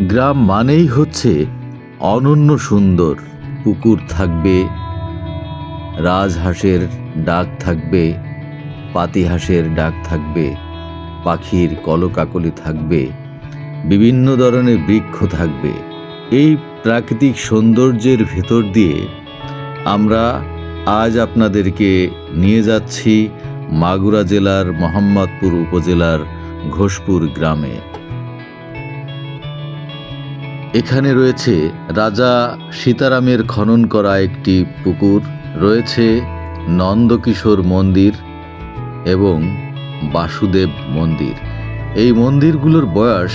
গ্রাম মানেই হচ্ছে অনন্য সুন্দর। পুকুর থাকবে, রাজহাঁসের ডাক থাকবে, পাতিহাঁসের ডাক থাকবে, পাখির কলকাকলি থাকবে, বিভিন্ন ধরনের বৃক্ষ থাকবে। এই প্রাকৃতিক সৌন্দর্যের ভেতর দিয়ে আমরা আজ আপনাদেরকে নিয়ে যাচ্ছি মাগুরা জেলার মোহাম্মদপুর উপজেলার ঘোষপুর গ্রামে। এখানে রয়েছে রাজা সীতারামের খনন করা একটি পুকুর, রয়েছে নন্দকিশোর মন্দির এবং বাসুদেব মন্দির। এই মন্দিরগুলোর বয়স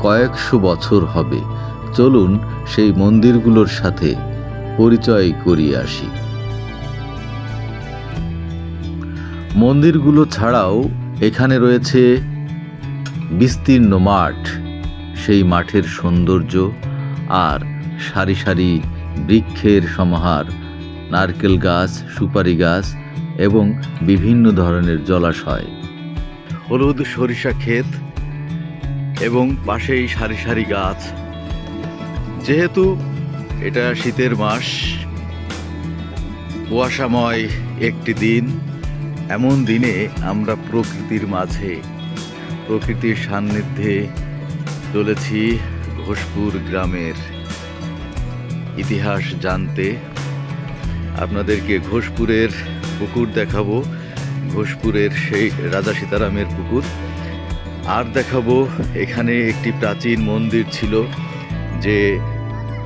কয়েকশো বছর হবে। চলুন সেই মন্দিরগুলোর সাথে পরিচয় করিয়ে আসি। মন্দিরগুলো ছাড়াও এখানে রয়েছে বিস্তীর্ণ মাঠ। সেই মাঠের সৌন্দর্য আর সারি সারি বৃক্ষের সমাহার, নারকেল গাছ, সুপারি গাছ এবং বিভিন্ন ধরনের জলাশয়। হলুদ সরিষা ক্ষেত এবং পাশেই সারি সারি গাছ। যেহেতু এটা শীতের মাস, কুয়াশাময় একটি দিন, এমন দিনে আমরা প্রকৃতির মাঝে, প্রকৃতির সান্নিধ্যে চলেছি ঘোষপুর গ্রামের ইতিহাস জানতে। আপনাদেরকে ঘোষপুরের পুকুর দেখাবো, ঘোষপুরের সেই রাজা সীতারামের পুকুর। আর দেখাবো, এখানে একটি প্রাচীন মন্দির ছিল, যে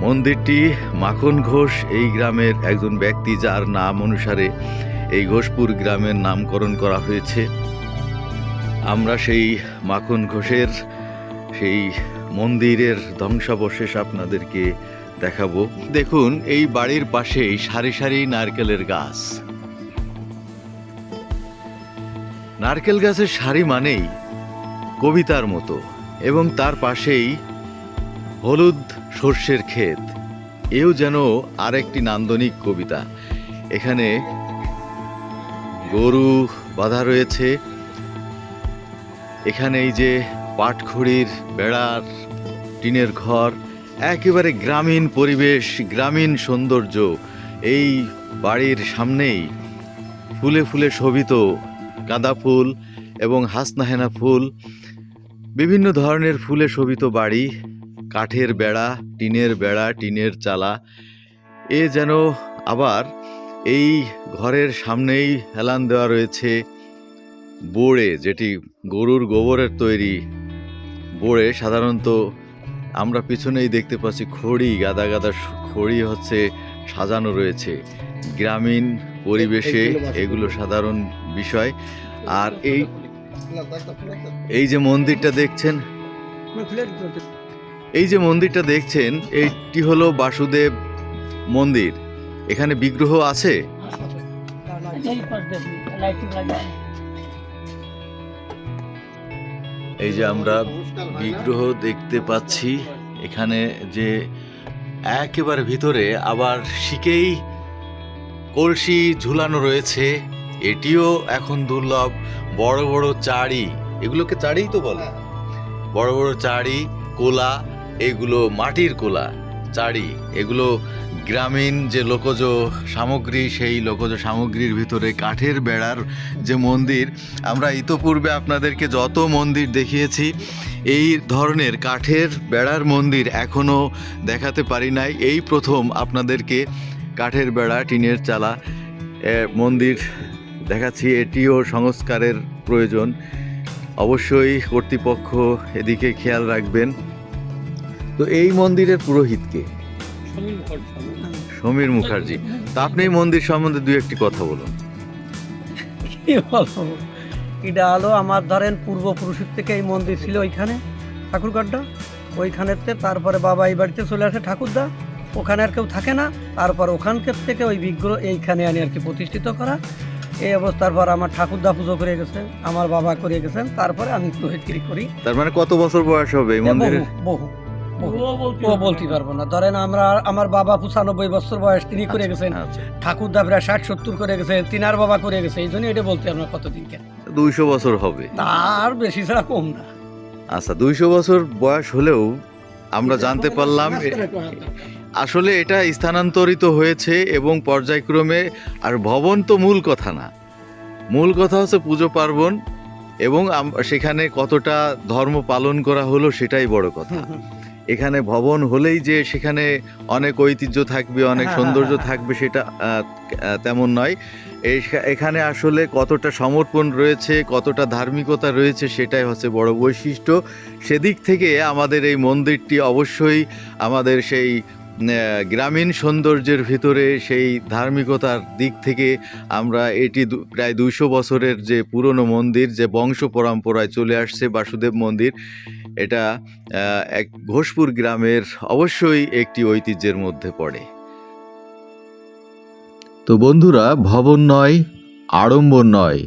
মন্দিরটি মাখন ঘোষ এই গ্রামের একজন ব্যক্তি যার নাম অনুসারে এই ঘোষপুর গ্রামের নামকরণ করা হয়েছে। আমরা সেই মাখন ঘোষের সেই মন্দিরের ধ্বংসাবশেষ আপনাদেরকে দেখাবো। দেখুন, এই বাড়ির পাশেই সারি সারি নারকেলের গাছ। নারকেল গাছের সারি মানেই কবিতার মতো, এবং তার পাশেই হলুদ সর্ষের ক্ষেত। এও যেন আরেকটি নান্দনিক কবিতা। এখানে গরু বাঁধা রয়েছে। এখানে এই যে পাটখড়ির বেড়ার, টিনের ঘর, একেবারে গ্রামীণ পরিবেশ, গ্রামীণ সৌন্দর্য, এই বাড়ির সামনেই ফুলে ফুলে শোভিত গাঁদা ফুল এবং হাসনাহেনা ফুল, বিভিন্ন ধরনের ফুলে শোভিত বাড়ি, কাঠের বেড়া, টিনের বেড়া, টিনের চালা, এ যেন আবার এই ঘরের সামনেই হেলান দেওয়া রয়েছে বোড়ে, যেটি গরুর গোবরের তৈরি বোড়ে সাধারণত আমরা পিছনেই দেখতে পাচ্ছি খড়ি গাদা গাদা খড়ি হচ্ছে সাজানো রয়েছে। গ্রামীণ পরিবেশে এগুলো সাধারণ বিষয়। আর এই এই যে মন্দিরটা দেখছেন? এই যে মন্দিরটা দেখছেন এইটি হলো বাসুদেব মন্দির। এখানে বিগ্রহ আছে? এই যে আমরা বিগ্রহ দেখতে পাচ্ছি, এখানে যে একেবারে ভিতরে আবার শিকেই কলসি ঝুলানো রয়েছে, এটিও এখন দুর্লভ। বড় বড় চাড়ি, এগুলোকে চাড়িই তো বলে। বড় বড় চাড়ি, কোলা, এগুলো মাটির কোলা। চাড়ি এগুলো গ্রামীণ যে লোকজ সামগ্রী, সেই লোকজ সামগ্রীর ভিতরে কাঠের বেড়ার যে মন্দির, আমরা ইতোপূর্বে আপনাদেরকে যত মন্দির দেখিয়েছি, এই ধরনের কাঠের বেড়ার মন্দির এখনও দেখাতে পারি নাই। এই প্রথম আপনাদেরকে কাঠের বেড়া, টিনের চালা মন্দির দেখাচ্ছি। এটিও সংস্কারের প্রয়োজন। অবশ্যই কর্তৃপক্ষ এদিকে খেয়াল রাখবেন। তো এই মন্দিরের পুরোহিতকে সমীর মুখার্জি। তা আপনি এই মন্দির সম্বন্ধে দুই একটি কথা বলুন। এটা হলো আমার ধরেন পূর্বপুরুষের থেকে এই মন্দির ছিল ওইখানে ঠাকুরগাড্ডা ওইখানেতে তারপরে বাবা এই বাড়িতে চলে আসে ঠাকুরদা। ওখানে আর কেউ থাকে না। তারপর ওখানকার থেকে ওই বিগ্রহ এইখানে আনি আর কি প্রতিষ্ঠিত করা। এই অবস্থার পর আমার ঠাকুরদা পুজো করে গেছে আমার বাবা করে গেছেন। তারপরে আমি পুরোহিতগিরি করি। তার মানে কত বছর বয়স হবে এই বহু বহু। ও বলতে পারব না ধরেন আমরা আমার বাবা পঁচানব্বই বছর বয়স তিনি করে গেছেন। আচ্ছা ঠাকুরদা প্রায় ষাট সত্তর করে গেছেন তিনার বাবা করে গেছে এই জন্য এটা বলতে আমরা কতদিন কেন? দুইশো বছর হবে। তার বেশি ছাড়া কম না। আচ্ছা দুইশো বছর বয়স হলেও আমরা জানতে পারলাম আসলে এটা স্থানান্তরিত হয়েছে এবং পর্যায়ক্রমে আর ভবন তো মূল কথা না। মূল কথা হচ্ছে পুজো পার্বণ এবং সেখানে কতটা ধর্ম পালন করা হলো সেটাই বড় কথা। এখানে ভবন হলেই যে সেখানে অনেক ঐতিহ্য থাকবে অনেক হ্যাঁ, সৌন্দর্য হ্যাঁ, হ্যাঁ। থাকবে সেটা তেমন নয় এখানে আসলে কতটা সমর্পণ রয়েছে কতটা ধার্মিকতা রয়েছে সেটাই হচ্ছে বড় বৈশিষ্ট্য সেদিক থেকে আমাদের এই মন্দিরটি অবশ্যই আমাদের সেই গ্রামীণ সৌন্দর্যের ভিতরে সেই ধার্মিকতার দিক থেকে আমরা এটি প্রায় দুইশো বছরের যে পুরনো মন্দির, যে বংশ পরম্পরায় চলে আসছে বাসুদেব মন্দির, এটা এক ঘোষপুর গ্রামের অবশ্যই একটি ঐতিহ্যের মধ্যে পড়ে। তো বন্ধুরা, ভবন নয়, আড়ম্বর নয়,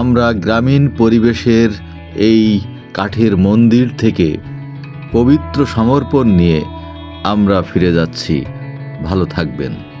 আমরা গ্রামীণ পরিবেশের এই কাঠের মন্দির থেকে পবিত্র সমর্পণ নিয়ে আমরা ফিরে যাচ্ছি। ভালো থাকবেন।